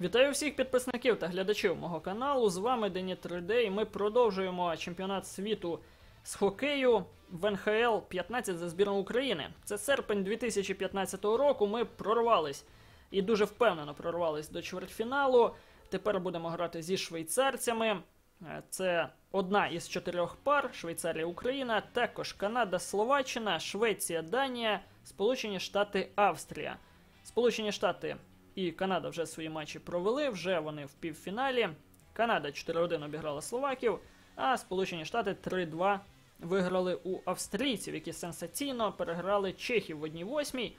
Вітаю всіх підписників та глядачів мого каналу. З вами Дені 3D і ми продовжуємо чемпіонат світу з хокею в НХЛ 15 за збірну України. Це серпень 2015 року. Ми прорвались і дуже впевнено прорвались до чвертьфіналу. Тепер будемо грати зі швейцарцями. Е, Це одна із чотирьох пар: Швейцарія, Україна, також Канада, Словаччина, Швеція, Данія, Сполучені Штати, Австрія. Сполучені Штати і Канада вже свої матчі провели, вже вони в півфіналі. Канада 4-1 обіграла Словаків, а Сполучені Штати 3-2 виграли у австрійців, які сенсаційно переграли Чехів в 1-8.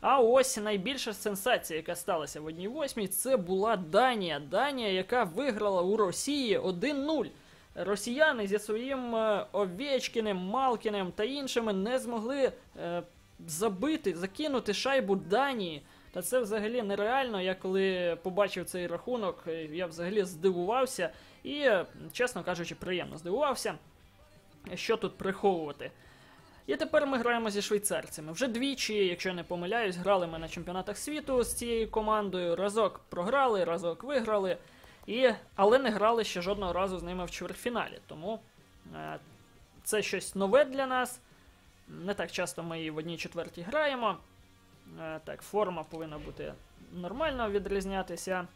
А ось найбільша сенсація, яка сталася в 1-8, це була Данія. Данія, яка виграла у Росії 1-0. Росіяни зі своїм е, Овечкіним, Малкіним та іншими не змогли е, забити, закинути шайбу Данії. Та це взагалі нереально. Я коли побачив цей рахунок, е, я взагалі здивувався і, чесно кажучи, приємно здивувався. Що тут приховувати? І тепер ми граємо зі швейцарцями. Вже двічі, якщо я не помиляюсь, грали ми на чемпіонатах світу з цією командою. Разок програли, разок виграли. І, але не грали ще жодного разу з ними в чвертьфіналі. Тому е, це щось нове для нас. Не так часто ми і в одній четвертій граємо. Е, так, форма повинна бути нормально відрізнятися.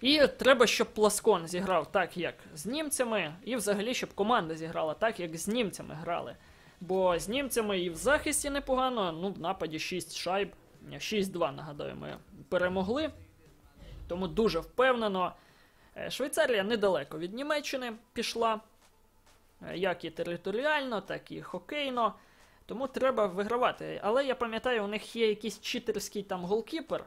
І треба, щоб Пласкон зіграв так, як з німцями, і взагалі, щоб команда зіграла так, як з німцями грали. Бо з німцями і в захисті непогано, ну в нападі 6 шайб, 6-2, нагадаю, ми перемогли. Тому дуже впевнено. Е, Швейцарія недалеко від Німеччини пішла, е, як і територіально, так і хокейно. Тому треба вигравати. Але я пам'ятаю, у них є якийсь читерський там голкіпер.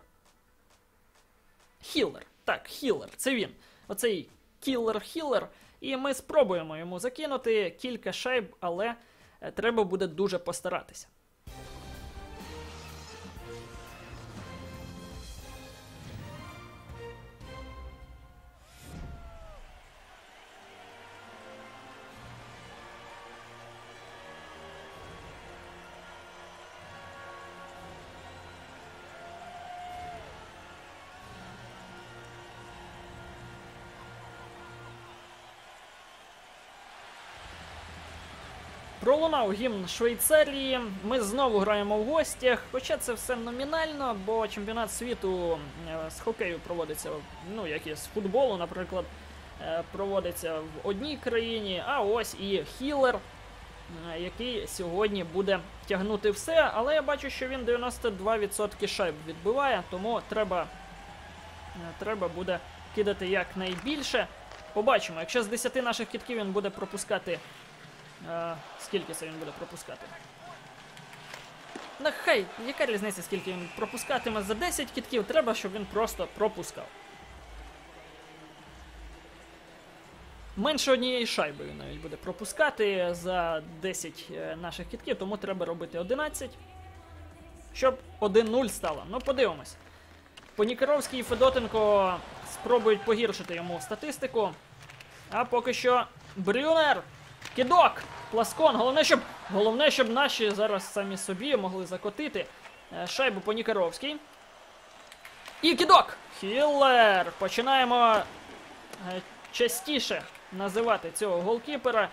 Хіллер. Так, Хіллер, це він. Оцей кіллер-хіллер. І ми спробуємо йому закинути кілька шайб, але е, треба буде дуже постаратися. Пролунав гімн Швейцарії. Ми знову граємо в гостях. Хоча це все номінально, бо чемпіонат світу е, з хокею проводиться, ну як і з футболу, наприклад, е, проводиться в одній країні. А ось і Хілер, е, який сьогодні буде тягнути все. Але я бачу, що він 92% шайб відбиває, тому треба, треба буде кидати якнайбільше. Побачимо, якщо з 10 наших кітків він буде пропускати. А, скільки це він буде пропускати? Ну хай, яка різниця, скільки він пропускатиме за 10 кітків, треба, щоб він просто пропускав. Менше однієї шайби він навіть буде пропускати за 10 е, наших кітків, тому треба робити 11. Щоб 1-0 стало. Ну, подивимось. Понікаровський і Федотенко спробують погіршити йому статистику. А поки що Брюнер Кідок! Пласкон. Головне, щоб головне, щоб наші зараз самі собі могли закотити е, шайбу по Нікаровській. І кідок! Хіллер! Починаємо е, частіше називати цього голкіпера.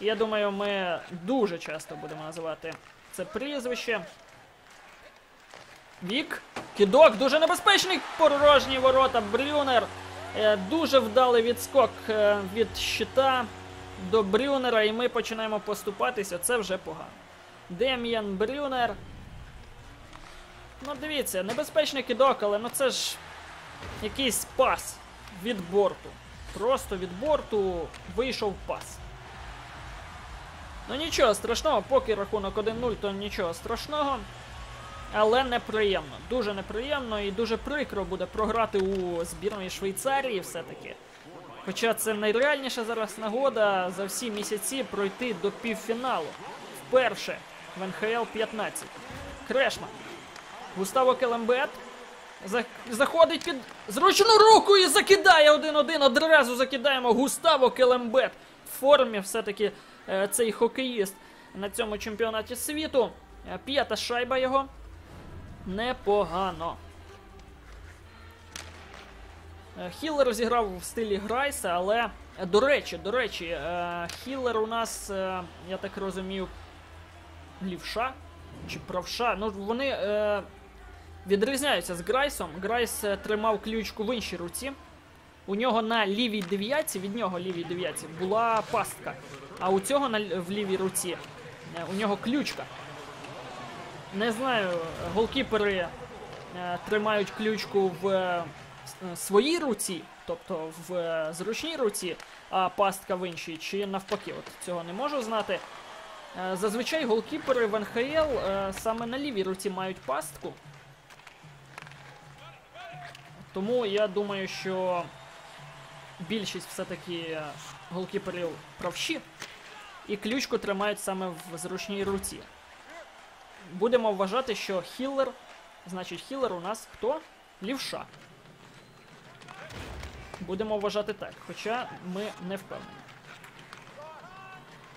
Я думаю, ми дуже часто будемо називати це прізвище. Вік. Кідок, дуже небезпечний порожні ворота. Брюнер. Е, Дуже вдалий відскок від щита до Брюнера, і ми починаємо поступатися. Це вже погано. Дем'ян Брюнер. Ну, дивіться, небезпечний кидок, але ну це ж якийсь пас від борту. Просто від борту вийшов пас. Ну нічого страшного, поки рахунок 1-0, то нічого страшного. Але неприємно. Дуже неприємно і дуже прикро буде програти у збірної Швейцарії все-таки. Хоча це найреальніша зараз нагода за всі місяці пройти до півфіналу. Вперше в НХЛ 15. Крешман. Густаво Келембет. Заходить під зручну руку і закидає 1-1. Одразу закидаємо Густаво Келембет. В формі все-таки е, цей хокеїст на цьому чемпіонаті світу. Е, П'ята шайба його. Непогано. Е, Хіллер зіграв в стилі Грайса, але е, до речі, до речі, е, Хіллер у нас, я так розумію, лівша чи правша. Ну, вони відрізняються з Грайсом. Грайс тримав ключку в іншій руці. У нього на лівій дев'ятці, від нього лівій дев'ятці, була пастка. А у цього в лівій руці у нього ключка. Не знаю, голкіпери тримають ключку в своїй руці, тобто в е, зручній руці, а пастка в іншій, чи навпаки, от цього не можу знати. Е, Зазвичай голкіпери в НХЛ е, саме на лівій руці мають пастку. Тому я думаю, що більшість все-таки е, голкіперів правші, і ключку тримають саме в зручній руці. Будемо вважати, що хіллер, значить хіллер у нас хто? Лівша. Будемо вважати так, хоча ми не впевнені.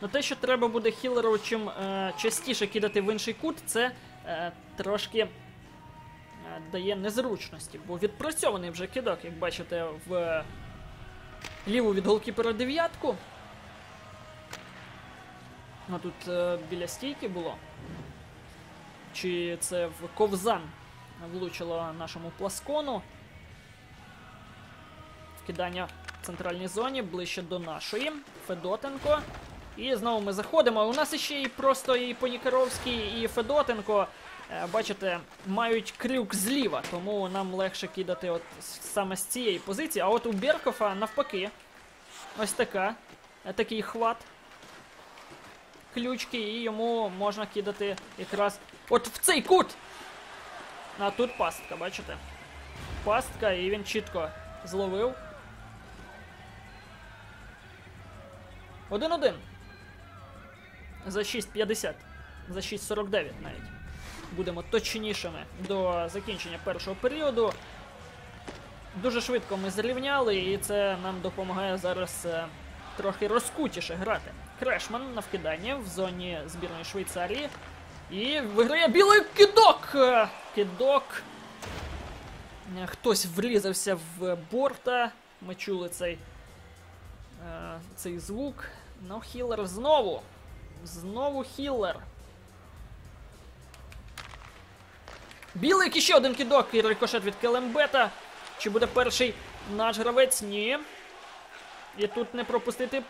Ну те, що треба буде хілеру чим е, частіше кидати в інший кут, це е, трошки е, дає незручності, бо відпрацьований вже кидок, як бачите, в е, ліву від голкіпера дев'ятку. А тут е, біля стійки було. Чи це в ковзан влучило нашому пласкону? Вкидання в центральній зоні ближче до нашої. Федотенко. І знову ми заходимо. У нас іще і просто і Понікаровський, і Федотенко. е, Бачите, мають крюк зліва, тому нам легше кидати от саме з цієї позиції. А от у Беркофа навпаки. Ось така. е, Такий хват. Ключки, і йому можна кидати якраз от в цей кут. А тут пастка, бачите? Пастка, і він чітко зловив. Один-один. За 6.50. За 6.49 навіть. Будемо точнішими до закінчення першого періоду. Дуже швидко ми зрівняли, і це нам допомагає зараз е, трохи розкутіше грати. Крешман на вкидання в зоні збірної Швейцарії. І виграє білий кидок! Е, Кидок. Е, Хтось врізався в борта. Ми чули цей, цей звук. Ну, хілер знову. Знову хілер. Білий ще один кидок і рикошет від Келембета. Чи буде перший наш гравець? Ні. І тут не пропустити.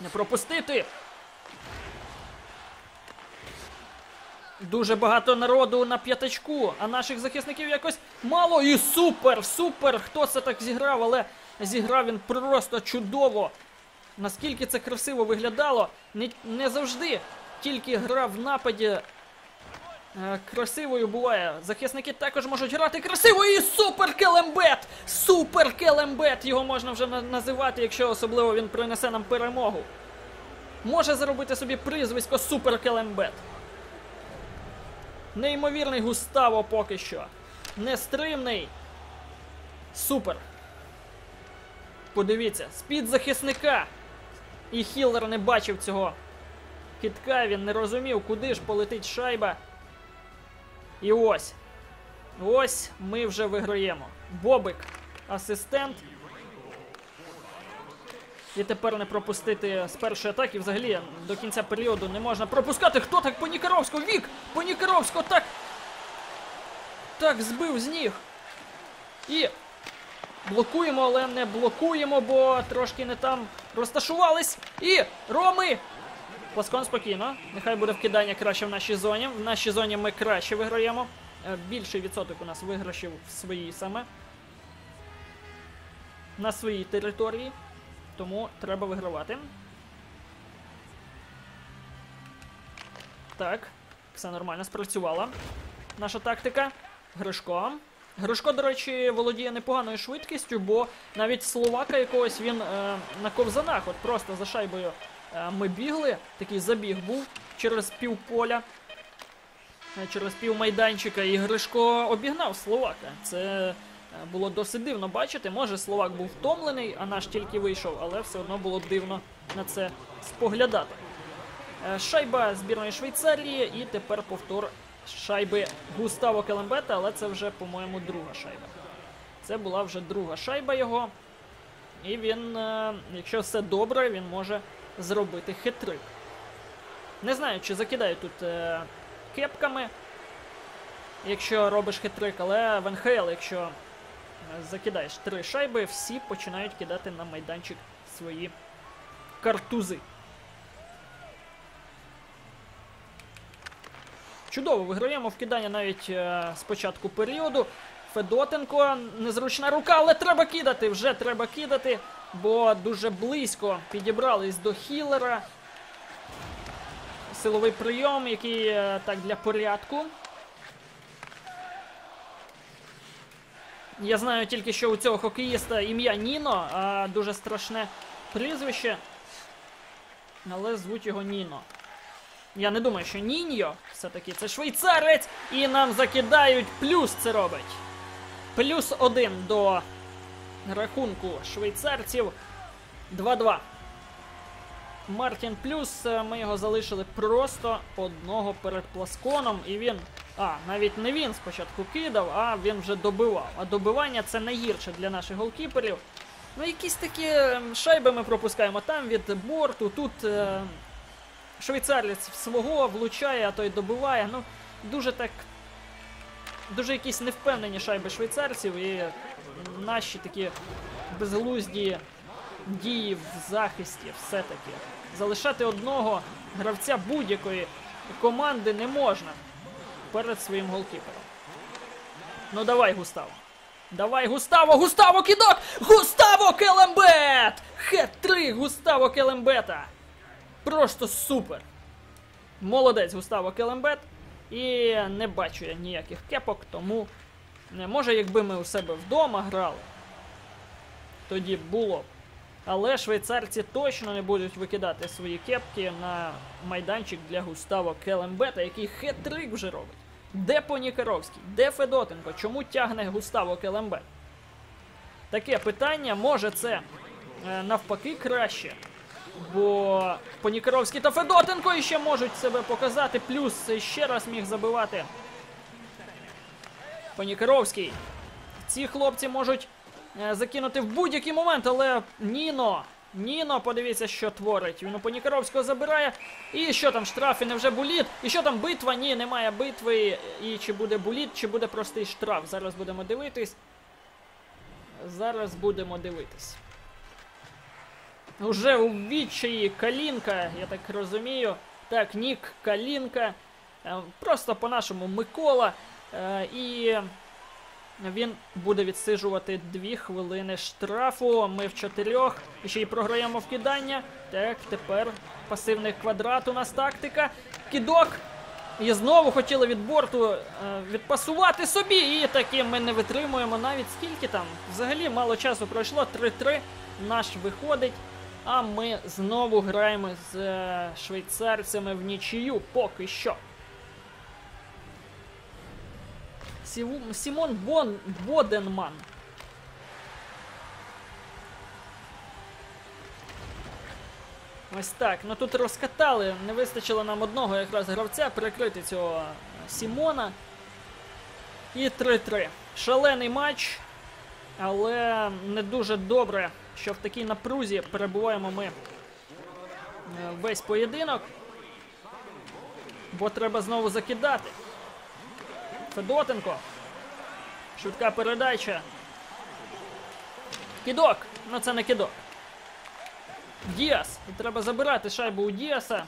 Не пропустити. Дуже багато народу на п'ятачку, а наших захисників якось мало. І супер, супер! Хто це так зіграв, але зіграв він просто чудово. Наскільки це красиво виглядало, не, не завжди тільки гра в нападі е, красивою буває. Захисники також можуть грати красиво і супер келембет! Супер келембет! Його можна вже на- називати, якщо особливо він принесе нам перемогу. Може заробити собі прізвисько Супер Келембет. Неймовірний Густаво поки що. Нестримний. Супер. Подивіться, з-під захисника. І Хіллер не бачив цього китка, він не розумів, куди ж полетить шайба. І ось. Ось ми вже виграємо. Бобик, асистент. І тепер не пропустити з першої атаки. Взагалі до кінця періоду не можна пропускати. Хто так по Нікаровську? Вік! По Нікаровську так. Так, збив з ніг. І блокуємо, але не блокуємо, бо трошки не там розташувались. І Роми! Пласкон спокійно. Нехай буде вкидання краще в нашій зоні. В нашій зоні ми краще виграємо. Е, Більший відсоток у нас виграшів в своїй саме. На своїй території. Тому треба вигравати. Так, все нормально спрацювала. Наша тактика. Гришко. Гришко, до речі, володіє непоганою швидкістю, бо навіть словака якогось він е, на ковзанах, от просто за шайбою е, ми бігли. Такий забіг був через півполя, е, через півмайданчика, і Гришко обігнав словака. Це е, було досить дивно бачити. Може, словак був втомлений, а наш тільки вийшов, але все одно було дивно на це споглядати. Е, Шайба збірної Швейцарії, і тепер повтор шайби Густаво Келембета, але це вже, по-моєму, друга шайба. Це була вже друга шайба його. І він, е, якщо все добре, він може зробити хитрик. Не знаю, чи закидають тут е, кепками, якщо робиш хитрик, але в НХЛ, якщо е, закидаєш три шайби, всі починають кидати на майданчик свої картузи. Чудово, виграємо вкидання навіть е, з початку періоду. Федотенко, незручна рука, але треба кидати. Вже треба кидати, бо дуже близько підібрались до хілера. Силовий прийом, який е, так для порядку. Я знаю тільки, що у цього хокеїста ім'я Ніно, а дуже страшне прізвище. Але звуть його Ніно. Я не думаю, що Ніньо все-таки це швейцарець, і нам закидають плюс це робить. Плюс один до рахунку швейцарців. 2-2. Мартін плюс. е, Ми його залишили просто одного перед пласконом. І він. А, навіть не він спочатку кидав, а він вже добивав. А добивання це найгірше для наших голкіперів. Ну, якісь такі ем, шайби ми пропускаємо там від борту. Тут е, швейцарець свого влучає, а той добиває. Ну, дуже так. Дуже якісь невпевнені шайби швейцарців і наші такі безглузді дії в захисті все-таки. Залишати одного гравця будь-якої команди не можна перед своїм голкіпером. Ну давай, Густаво. Давай, Густаво, Густаво, кидок! Густаво Келембет! Хет-3 Густаво Келембета! Просто супер! Молодець Густаво Келембет. І не бачу я ніяких кепок, тому не може, якби ми у себе вдома грали, тоді було. б. Але швейцарці точно не будуть викидати свої кепки на майданчик для Густаво Келембета, який хет-трик вже робить. Де Понікаровський? Де Федотенко? Чому тягне Густаво Келембет? Таке питання, може це е, навпаки краще. Бо Понікаровський та Федотенко іще можуть себе показати, плюс ще раз міг забивати Понікаровський. Ці хлопці можуть е, закинути в будь-який момент, але Ніно. Ніно, подивіться, що творить. Він у Понікаровського забирає. І що там, штрафи, невже буліт? І що там битва? Ні, немає битви. І чи буде буліт, чи буде простий штраф. Зараз будемо дивитись. Зараз будемо дивитись. Уже у відчаї Калінка, я так розумію. Так, Нік Калінка. Е, Просто по-нашому Микола. Е, І він буде відсиджувати дві хвилини штрафу. Ми в чотирьох. І ще й програємо в кидання. Так, тепер пасивний квадрат у нас тактика. Кідок. І знову хотіли від борту е, відпасувати собі. І таки ми не витримуємо навіть скільки там. Взагалі мало часу пройшло. 3-3. Наш виходить. А ми знову граємо з е, швейцарцями в нічию поки що. Сімон Бон... Боденман. Ось так. Ну тут розкатали. Не вистачило нам одного якраз гравця перекрити цього е, Сімона. І 3-3. Шалений матч. Але не дуже добре, що в такій напрузі перебуваємо ми е, весь поєдинок. Бо треба знову закидати. Федотенко. Швидка передача. Кідок. Ну це не кідок. Діас. Треба забирати шайбу у Діаса.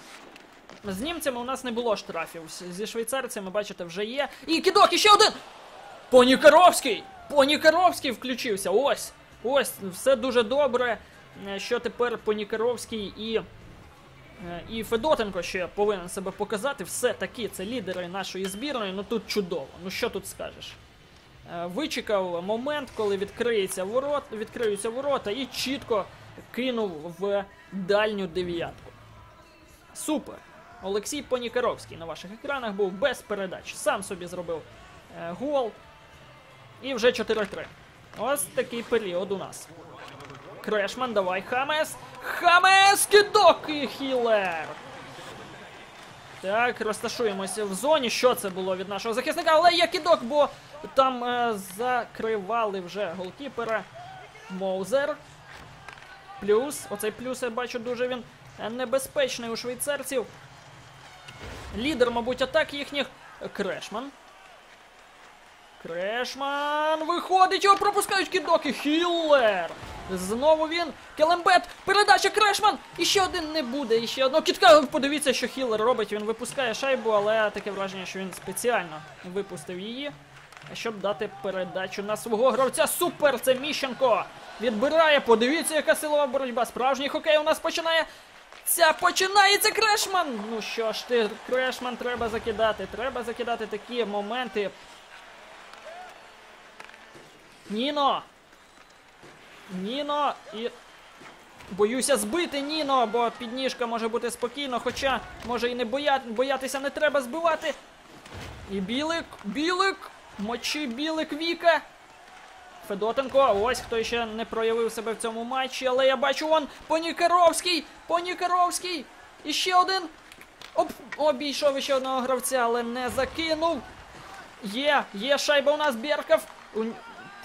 З німцями у нас не було штрафів. Зі швейцарцями, бачите, вже є. І кідок, і ще один! Понікаровський! Понікаровський включився. Ось. Ось, все дуже добре. Е, Що тепер Понікаровський і. е, І Федотенко ще повинен себе показати. Все-таки це лідери нашої збірної. Ну тут чудово. Ну що тут скажеш? Е, Вичекав момент, коли відкриється ворот, відкриються ворота, і чітко кинув в дальню дев'ятку. Супер! Олексій Понікаровський на ваших екранах був без передач. Сам собі зробив гол. І вже 4-3. Ось такий період у нас. Крешман, давай, Хамес. Хамес! Кидок і хілер! Так, розташуємося в зоні. Що це було від нашого захисника? Але є кидок, бо там е, закривали вже голкіпера. Моузер. Плюс. Оцей плюс я бачу дуже він небезпечний у швейцарців. Лідер, мабуть, атак їхніх. Крешман. Крешман виходить, його пропускають кидоки. Хіллер. Знову він. Келембет. Передача Крешман. І ще один не буде. І ще одного кітка. Подивіться, що Хіллер робить. Він випускає шайбу, але таке враження, що він спеціально випустив її, щоб дати передачу на свого гравця. Супер! Це Міщенко. Відбирає. Подивіться, яка силова боротьба. Справжній хокей у нас починає. Ця починається Крешман! Ну що ж ти, Крешман, треба закидати. Треба закидати такі моменти. Ніно! Ніно і. Боюся збити Ніно, бо підніжка може бути спокійно, хоча може і не боя... боятися не треба збивати. І білик, білик, мочи білик Віка. Федотенко, ось хто ще не проявив себе в цьому матчі, але я бачу вон Понікаровський, Понікаровський. І ще один. Оп, обійшов ще одного гравця, але не закинув. Є, є шайба у нас Берков.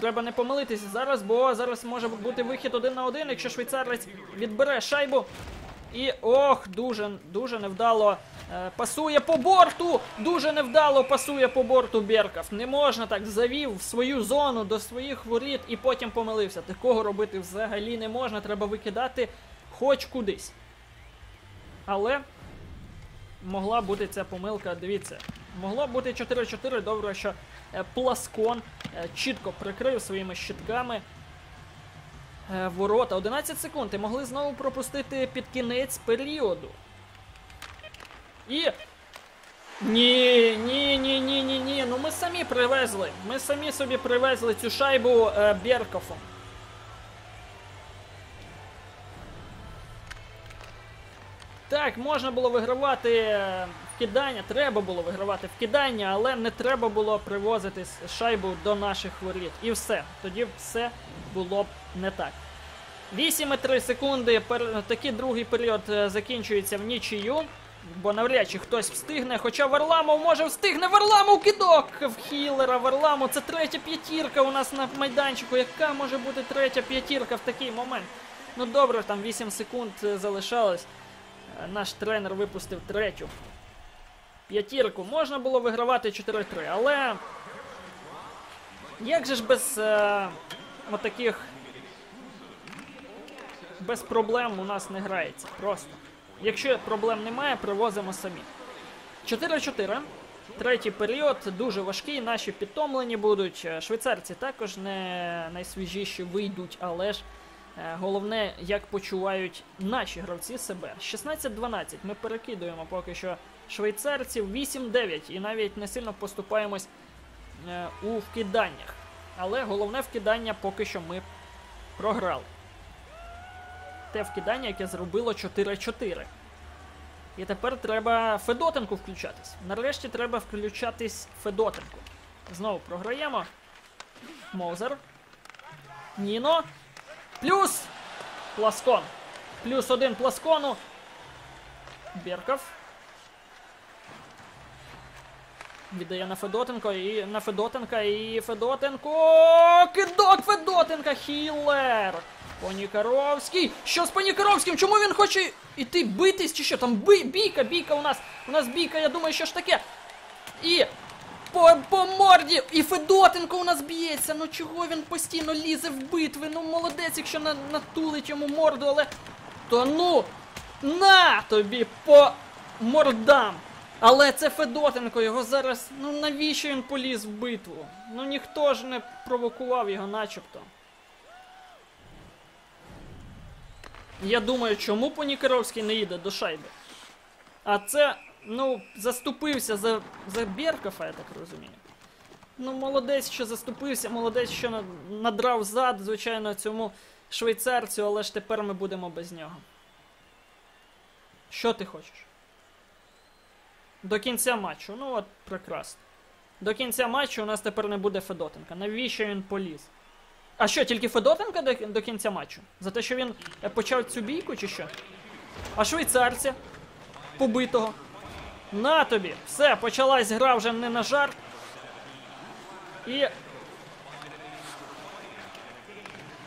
Треба не помилитися зараз, бо зараз може бути вихід один на один, якщо швейцарець відбере шайбу. І ох, дуже дуже невдало е, пасує по борту. Дуже невдало пасує по борту Берков. Не можна так завів в свою зону до своїх воріт і потім помилився. Такого робити взагалі не можна. Треба викидати хоч кудись. Але могла бути ця помилка. Дивіться, могло бути 4-4. Добре, що Пласкон е, чітко прикрив своїми щитками е, ворота. 11 секунд. І могли знову пропустити під кінець періоду. І. Ні, ні, ні, ні, ні, ні. Ну ми самі привезли. Ми самі собі привезли цю шайбу е, Беркофом. Так, можна було вигравати е, кидання, треба було вигравати в кидання, але не треба було привозити шайбу до наших воріт. І все. Тоді все було б не так. 8,3 секунди. Такий другий період е, закінчується в нічию. Бо навряд чи хтось встигне. Хоча Варламов може встигне. Варламов кидок в хілера. Варламов це третя п'ятірка у нас на майданчику. Яка може бути третя п'ятірка в такий момент? Ну добре, там 8 секунд е, залишалось. Е, Наш тренер випустив третю. П'ятірку. Можна було вигравати 4-3, але. Як же ж без е, отаких. Без проблем у нас не грається. Просто. Якщо проблем немає, привозимо самі. 4-4. Третій період дуже важкий. Наші підтомлені будуть. Е, Швейцарці також не найсвіжіші вийдуть, але ж головне, як почувають наші гравці себе. 16-12. Ми перекидуємо поки що швейцарців 8-9 і навіть не сильно поступаємось е, у вкиданнях. Але головне вкидання поки що ми програли. Те вкидання, яке зробило 4-4. І тепер треба Федотенку включатись. Нарешті треба включатись Федотенку. Знову програємо. Моузер. Ніно. Плюс Пласкон. Плюс один Пласкону. Берков. Віддає на Федотенко і на Федотенка і Федотенко. Кидок Федотенка. Хілер. Понікаровський. Що з Понікаровським? Чому він хоче іти битись чи що? Там бійка, бійка у нас. У нас бійка, я думаю, що ж таке. І по, по морді. І Федотенко у нас б'ється. Ну чого він постійно лізе в битви? Ну молодець, якщо на, натулить йому морду, але. То ну! На тобі по мордам! Але це Федотенко, його зараз. Ну навіщо він поліз в битву? Ну ніхто ж не провокував його начебто. Я думаю, чому Понікаровський не їде до шайби? А це, ну, заступився за, за Беркофа, я так розумію. Ну, молодець, що заступився, молодець, що надрав зад, звичайно, цьому швейцарцю, але ж тепер ми будемо без нього. Що ти хочеш? До кінця матчу. Ну от прекрасно. До кінця матчу у нас тепер не буде Федотенка. Навіщо він поліз? А що, тільки Федотенка до, до кінця матчу? За те, що він е, почав цю бійку, чи що? А швейцарця побитого. На тобі! Все, почалась гра вже не на жарт. І.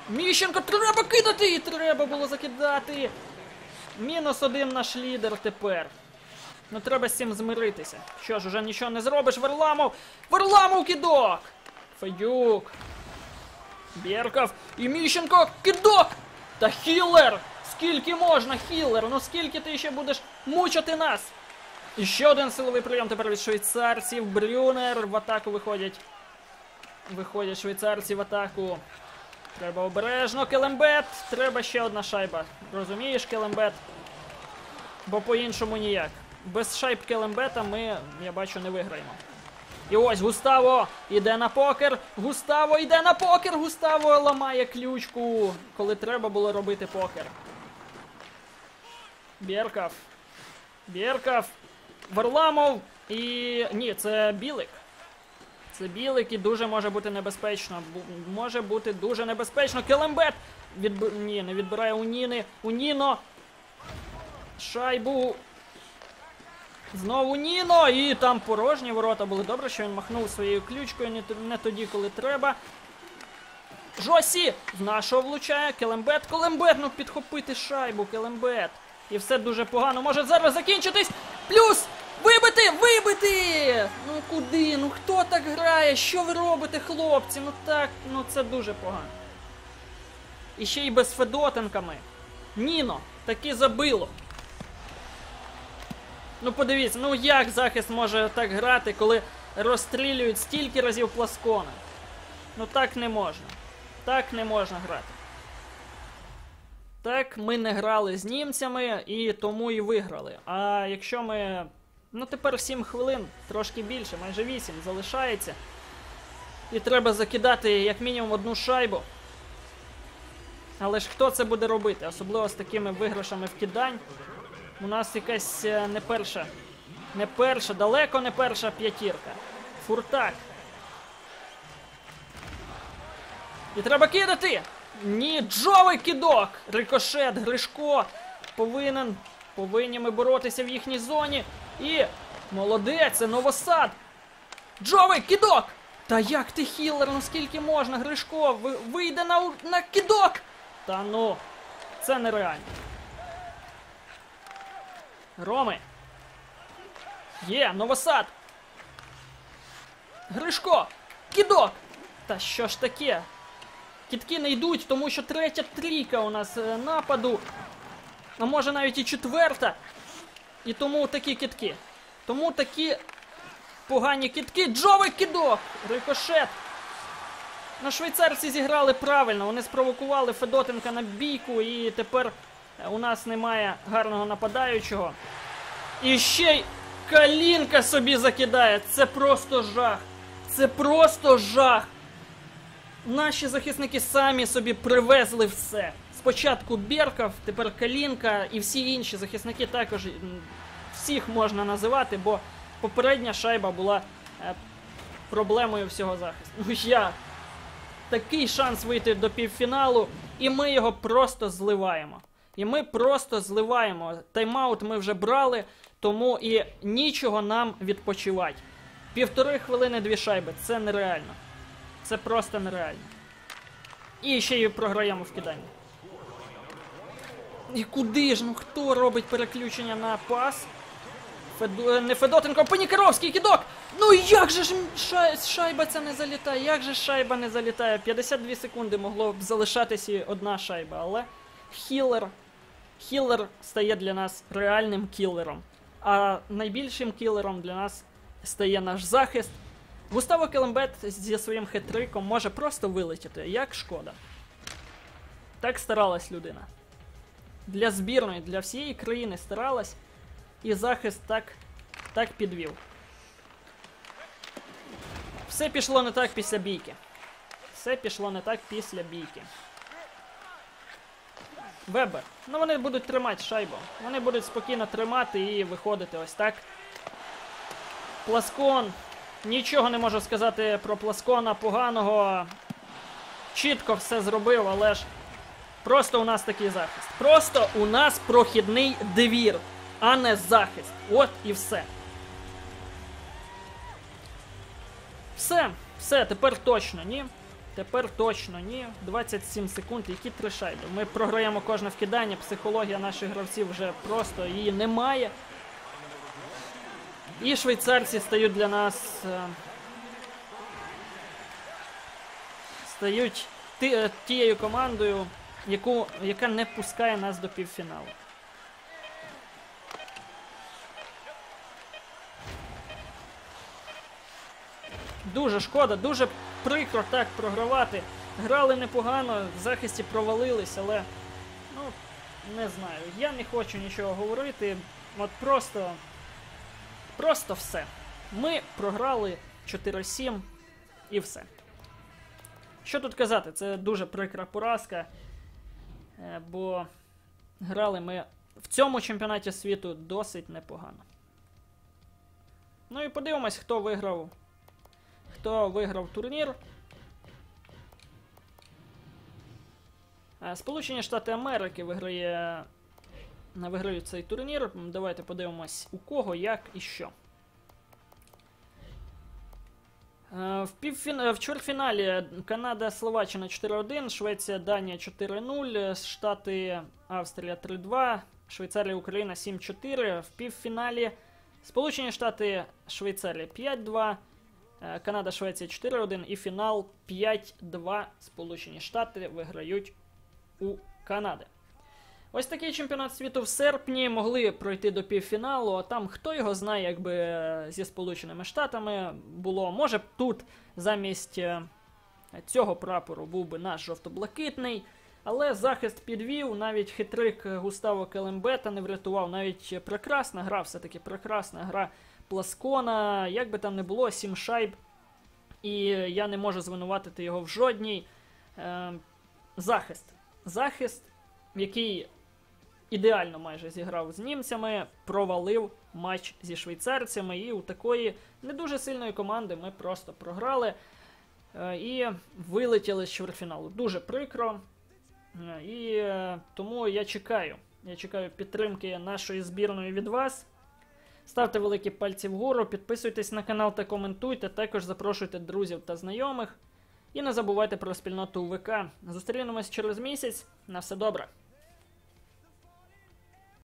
Міщенко, треба кидати! І Треба було закидати! Мінус один наш лідер тепер. Ну треба з цим змиритися. Що ж, уже нічого не зробиш, Варламов! Варламов кидок! Федюк. Берков і Міщенко кидок! Та Хіллер! Скільки можна, Хіллер? Ну скільки ти ще будеш мучити нас? І ще один силовий прийом тепер від швейцарців. Брюнер в атаку виходять. Виходять швейцарці в атаку. Треба обережно, Келембет. Треба ще одна шайба. Розумієш, Келембет? Бо по-іншому ніяк. Без шайб Келембета ми, я бачу, не виграємо. І ось Густаво іде на покер. Густаво йде на покер. Густаво ламає ключку, коли треба було робити покер. Берков. Берков. Варламов. І. Ні, це білик. Це білик і дуже може бути небезпечно. Бу- Може бути дуже небезпечно. Келембет! Відб... Ні, не відбирає у Ніни. У Ніно. Шайбу. Знову Ніно! І там порожні ворота були. Добре, що він махнув своєю ключкою не, тоді, коли треба. Жосі! В нашого влучає. Келембет. Келембет, ну підхопити шайбу, Келембет. І все дуже погано. Може зараз закінчитись. Плюс! Вибити! Вибити! Ну куди? Ну хто так грає? Що ви робите, хлопці? Ну так, ну це дуже погано. І ще й без Федотенками. Ніно, таки забило. Ну подивіться, ну як захист може так грати, коли розстрілюють стільки разів пласкона? Ну так не можна. Так не можна грати. Так, ми не грали з німцями і тому і виграли. А якщо ми. Ну тепер 7 хвилин, трошки більше, майже 8 залишається. І треба закидати як мінімум одну шайбу. Але ж хто це буде робити? Особливо з такими виграшами в кидань. У нас якась е, не перша. Не перша, далеко не перша п'ятірка. Фуртак. І треба кидати! Ні, Джовий кидок! Рикошет, Гришко повинен. Повинні ми боротися в їхній зоні. І. Молодець, це новосад! Джовий кидок! Та як ти хілер, ну скільки можна, Гришко? Вийде на, на кидок! Та ну, це нереально. Роми. Є, новосад. Гришко! Кидок! Та що ж таке? Кітки не йдуть, тому що третя трійка у нас е, нападу. А може навіть і четверта. І тому такі кітки. Тому такі погані кітки. Джовий кидок! Рикошет. Ну, швейцарці зіграли правильно. Вони спровокували Федотенка на бійку, і тепер е, у нас немає гарного нападаючого. І ще й Калінка собі закидає. Це просто жах. Це просто жах. Наші захисники самі собі привезли все. Спочатку Берков, тепер Калінка і всі інші захисники також всіх можна називати, бо попередня шайба була е, проблемою всього захисту. Ну я такий шанс вийти до півфіналу, і ми його просто зливаємо. І ми просто зливаємо. Тайм-аут ми вже брали, тому і нічого нам відпочивати. Півтори хвилини дві шайби. Це нереально. Це просто нереально. І ще й програємо в киданні. І куди ж? Ну хто робить переключення на пас? Феду... е, Не Федотенко, Панікаровський кидок! Ну як же ж шай... шайба ця не залітає? Як же шайба не залітає? 52 секунди могло б залишатися і одна шайба, але хілер. Хілер стає для нас реальним кілером. А найбільшим кілером для нас стає наш захист. Густаво Келембет зі своїм хитриком може просто вилетіти, як шкода. Так старалась людина. Для збірної, для всієї країни старалась, і захист так, так підвів. Все пішло не так після бійки. Все пішло не так після бійки. Вебер. Ну вони будуть тримати шайбу. Вони будуть спокійно тримати і виходити ось так. Пласкон. Нічого не можу сказати про Пласкона поганого. Чітко все зробив, але ж Просто у нас такий захист. Просто у нас прохідний двір, а не захист. От і все. Все, все, тепер точно, ні. Тепер точно ні. 27 секунд, які три шайби. Ми програємо кожне вкидання, психологія наших гравців вже просто її немає. І швейцарці стають для нас. Е, стають е, тією командою яку, яка не пускає нас до півфіналу. Дуже шкода, дуже прикро так програвати. Грали непогано, в захисті провалились, але ну, не знаю. Я не хочу нічого говорити. От просто. Просто все. Ми програли 4-7 і все. Що тут казати? Це дуже прикра поразка. Е, Бо грали ми в цьому чемпіонаті світу досить непогано. Ну і подивимось, хто виграв. Хто виграв турнір. Е, Сполучені Штати Америки виграє. Виграють цей турнір. Давайте подивимось, у кого, як і що. В, півфін... е, в чвертьфіналі Канада, Словаччина 4-1, Швеція, Данія 4-0, Штати, Австрія 3-2, Швейцарія, Україна 7-4. В півфіналі Сполучені Штати, Швейцарія 5-2, е, Канада, Швеція 4-1 і фінал 5-2. Сполучені Штати виграють у Канади. Ось такий чемпіонат світу в серпні могли пройти до півфіналу, а там хто його знає, якби е, зі Сполученими Штатами було. Може б тут замість е, цього прапору був би наш жовто-блакитний. Але захист підвів, навіть хитрик Густаво Келембета не врятував. Навіть прекрасна гра, все-таки прекрасна гра Пласкона. Як би там не було, сім шайб. І я не можу звинуватити його в жодній. Е, захист. Захист, який ідеально майже зіграв з німцями, провалив матч зі швейцарцями, і у такої не дуже сильної команди ми просто програли е, і вилетіли з чвертьфіналу. Дуже прикро. Е, І е, тому я чекаю. Я чекаю підтримки нашої збірної від вас. Ставте великі пальці вгору, підписуйтесь на канал та коментуйте. Також запрошуйте друзів та знайомих. І не забувайте про спільноту ВК. Зустрінемось через місяць. На все добре.